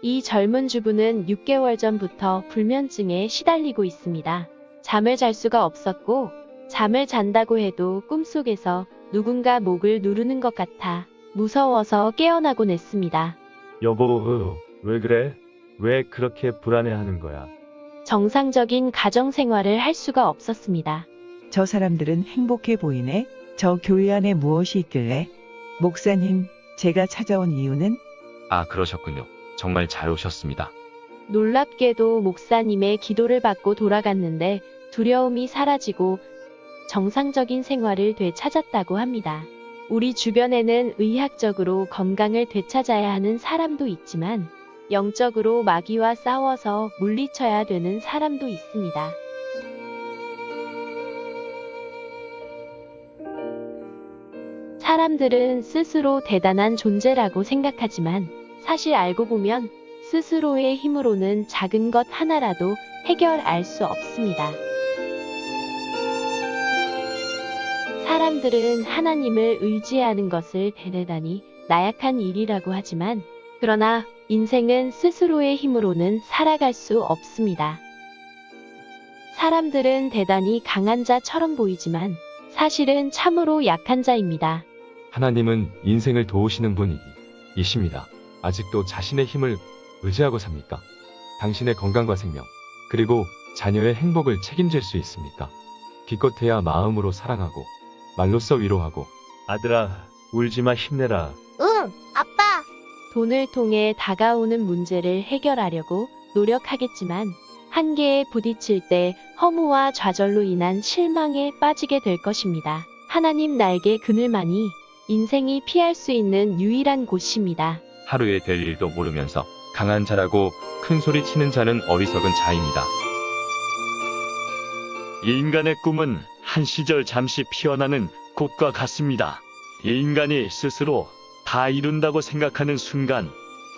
이 젊은 주부는 6개월 전부터 불면증에 시달리고 있습니다. 잠을 잘 수가 없었고, 잠을 잔다고 해도 꿈속에서 누군가 목을 누르는 것 같아 무서워서 깨어나곤 했습니다. 여보, 왜 그래? 왜 그렇게 불안해하는 거야? 정상적인 가정 생활을 할 수가 없었습니다. 저 사람들은 행복해 보이네. 저 교회 안에 무엇이 있길래? 목사님, 제가 찾아온 이유는 아, 그러셨군요. 정말 잘 오셨습니다. 놀랍게도 목사님의 기도를 받고 돌아갔는데 두려움이 사라지고 정상적인 생활을 되찾았다고 합니다. 우리 주변에는 의학적으로 건강을 되찾아야 하는 사람도 있지만 영적으로 마귀와 싸워서 물리쳐야 되는 사람도 있습니다. 사람들은 스스로 대단한 존재라고 생각하지만 사실 알고 보면 스스로의 힘으로는 작은 것 하나라도 해결할 수 없습니다. 사람들은 하나님을 의지하는 것을 대단히 나약한 일이라고 하지만 그러나 인생은 스스로의 힘으로는 살아갈 수 없습니다. 사람들은 대단히 강한 자처럼 보이지만 사실은 참으로 약한 자입니다. 하나님은 인생을 도우시는 분이십니다. 아직도 자신의 힘을 의지하고 삽니까? 당신의 건강과 생명, 그리고 자녀의 행복을 책임질 수 있습니까? 기껏해야 마음으로 사랑하고, 말로써 위로하고, 아들아, 울지마 힘내라. 응, 아빠. 돈을 통해 다가오는 문제를 해결하려고 노력하겠지만 한계에 부딪힐 때 허무와 좌절로 인한 실망에 빠지게 될 것입니다. 하나님 날개 그늘만이 인생이 피할 수 있는 유일한 곳입니다. 하루에 될 일도 모르면서 강한 자라고 큰 소리 치는 자는 어리석은 자입니다. 이 인간의 꿈은 한 시절 잠시 피어나는 꽃과 같습니다. 이 인간이 스스로 다 이룬다고 생각하는 순간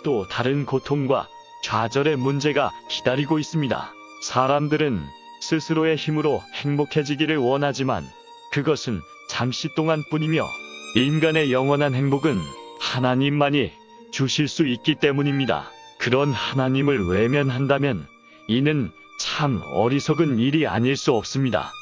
또 다른 고통과 좌절의 문제가 기다리고 있습니다. 사람들은 스스로의 힘으로 행복해지기를 원하지만 그것은 잠시 동안 뿐이며 인간의 영원한 행복은 하나님만이 주실 수 있기 때문입니다. 그런 하나님을 외면한다면 이는 참 어리석은 일이 아닐 수 없습니다.